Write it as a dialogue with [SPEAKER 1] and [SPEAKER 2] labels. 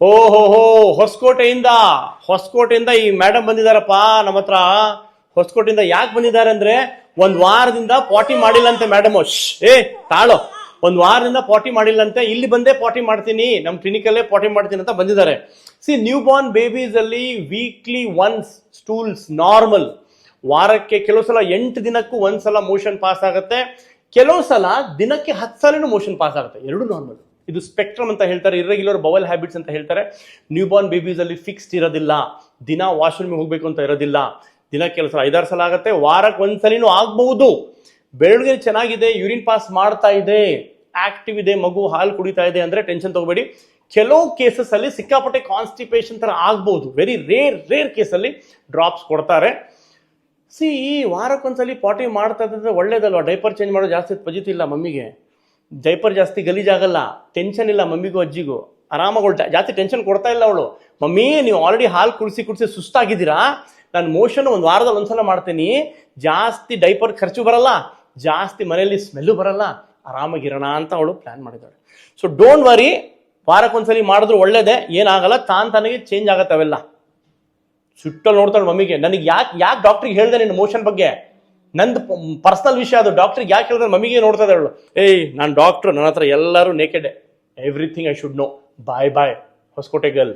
[SPEAKER 1] ಓ ಹೋ ಹೋ, ಹೊಸಕೋಟೆಯಿಂದ ಹೊಸಕೋಟೆಯಿಂದ ಈ ಮೇಡಮ್ ಬಂದಿದ್ದಾರಪ್ಪ, ನಮ್ಮ ಹತ್ರ. ಹೊಸಕೋಟೆಯಿಂದ ಯಾಕೆ ಬಂದಿದ್ದಾರೆ ಅಂದ್ರೆ, ಒಂದ್ ವಾರದಿಂದ ಪಾಟಿ ಮಾಡಿಲ್ಲಂತೆ ಮೇಡಮ್ ಏ, ತಾಳೋ. ಒಂದ್ ವಾರದಿಂದ ಪಾಟಿ ಮಾಡಿಲ್ಲಂತೆ, ಇಲ್ಲಿ ಬಂದೇ ಪಾಟಿ ಮಾಡ್ತೀನಿ. ನಮ್ಮ ಕ್ಲಿನಿಕಲ್ಲೇ ಪಾಟಿ ಮಾಡ್ತೀನಿ ಅಂತ ಬಂದಿದ್ದಾರೆ. ಸಿ ನ್ಯೂ ಬಾರ್ನ್ ಬೇಬೀಸ್ ಅಲ್ಲಿ ವೀಕ್ಲಿ ಒನ್ಸ್ ಸ್ಟೂಲ್ಸ್ ನಾರ್ಮಲ್ ವಾರಕ್ಕೆ ಕೆಲವು ಸಲ ಎಂಟು ದಿನಕ್ಕೂ ಒಂದ್ಸಲ ಮೋಷನ್ ಪಾಸ್ ಆಗುತ್ತೆ. ಕೆಲವು ಸಲ ದಿನಕ್ಕೆ ಹತ್ತು ಸಲನೂ ಮೋಷನ್ ಪಾಸ್ ಆಗುತ್ತೆ. ಎರಡು ನಾರ್ಮಲ್ ಇದು ಸ್ಪೆಕ್ಟ್ರಮ್ ಅಂತ ಹೇಳ್ತಾರೆ ಇರ್ರೆಗ್ಯುಲರ್ ಬವಲ್ ಹ್ಯಾಬಿಟ್ಸ್ ಅಂತ ಹೇಳ್ತಾರೆ. ನ್ಯೂ ಬಾರ್ನ್ ಬೇಬೀಸ್ ಅಲ್ಲಿ ಫಿಕ್ಸ್ಡ್ ಇರೋದಿಲ್ಲ, ದಿನ ವಾಶ್ರೂಮ್ಗೆ ಹೋಗಬೇಕು ಅಂತ ಇರೋದಿಲ್ಲ ದಿನ ಕೆಲಸ ಐದಾರು ಸಲ ಆಗುತ್ತೆ, ವಾರಕ್ಕೆ ಒಂದ್ಸಲಿನೂ ಆಗಬಹುದು. ಬೆಳಗ್ಗೆ ಚೆನ್ನಾಗಿದೆ ಯೂರಿನ್ ಪಾಸ್ ಮಾಡ್ತಾ ಇದೆ ಆಕ್ಟಿವ್ ಇದೆ, ಮಗು ಹಾಲು ಕುಡಿತಾ ಇದೆ ಅಂದ್ರೆ ಟೆನ್ಷನ್ ತಗೋಬೇಡಿ. ಕೆಲವು ಕೇಸಸ್ ಅಲ್ಲಿ ಸಿಕ್ಕಾಪಟ್ಟೆ ಕಾನ್ಸ್ಟಿಪೇಷನ್ ತರ ಆಗ್ಬಹುದು ವೆರಿ ರೇರ್ ರೇರ್ ಕೇಸಲ್ಲಿ ಡ್ರಾಪ್ಸ್ ಕೊಡ್ತಾರೆ. ಸಿ ಈ ವಾರಕ್ಕೊಂದ್ಸಲಿ ಪಾಟಿ ಮಾಡ್ತಾ ಇದ್ರೆ ಒಳ್ಳೇದಲ್ವಾ? ಡೈಪರ್ ಚೇಂಜ್ ಮಾಡೋ ಜಾಸ್ತಿ ಪಜಿತಿಲ್ಲ ಮಮ್ಮಿಗೆ. ಡೈಪರ್ ಜಾಸ್ತಿ ಗಲೀಜಾಗಲ್ಲ ಟೆನ್ಷನ್ ಇಲ್ಲ ಮಮ್ಮಿಗೂ ಅಜ್ಜಿಗೂ. ಆರಾಮಾಗಿ ಜಾಸ್ತಿ ಟೆನ್ಷನ್ ಕೊಡ್ತಾ ಇಲ್ಲ ಅವಳು. ಮಮ್ಮಿ, ನೀವು ಆಲ್ರೆಡಿ ಹಾಲು ಕುಡಿಸಿ ಕುಡಿಸಿ ಸುಸ್ತಾಗಿದ್ದೀರಾ? ನಾನು ಮೋಷನ್ ಒಂದು ವಾರದಲ್ಲಿ ಒಂದ್ಸಲ ಮಾಡ್ತೀನಿ. ಜಾಸ್ತಿ ಡೈಪರ್ ಖರ್ಚು ಬರಲ್ಲ, ಜಾಸ್ತಿ ಮನೆಯಲ್ಲಿ ಸ್ಮೆಲ್ಲು ಬರಲ್ಲ ಆರಾಮಾಗಿರೋಣ ಅಂತ ಅವಳು ಪ್ಲಾನ್ ಮಾಡಿದ್ದಾಳೆ. ಸೊ ಡೋಂಟ್ ವರಿ ವಾರಕ್ಕೊಂದ್ಸಲಿ ಮಾಡಿದ್ರು ಒಳ್ಳೇದೇ, ಏನಾಗಲ್ಲ, ತಾನ್ ತನಗೆ ಚೇಂಜ್ ಆಗತ್ತವೆಲ್ಲ. ಸುಟ್ಟಲ್ಲಿ ನೋಡ್ತಾಳೆ ಮಮ್ಮಿಗೆ. ನನಗೆ ಯಾಕೆ ಯಾಕೆ ಡಾಕ್ಟ್ರಿಗೆ ಹೇಳ್ದೆ ನಿನ್ನ ಮೋಷನ್ ಬಗ್ಗೆ? ನಂದು ಪರ್ಸನಲ್ ವಿಷಯ ಅದು. ಡಾಕ್ಟ್ರಿಗೆ ಯಾಕೆ ಹೇಳಿದ್ರೆ ಮಮ್ಮಿಗೆ ನೋಡ್ತಾ ಇದ್ದಾಳು ಏಯ್, ನಾನು ಡಾಕ್ಟ್ರು ನನ್ನ ಹತ್ರ ಎಲ್ಲರೂ naked everything I should know boy boy Hosakote girl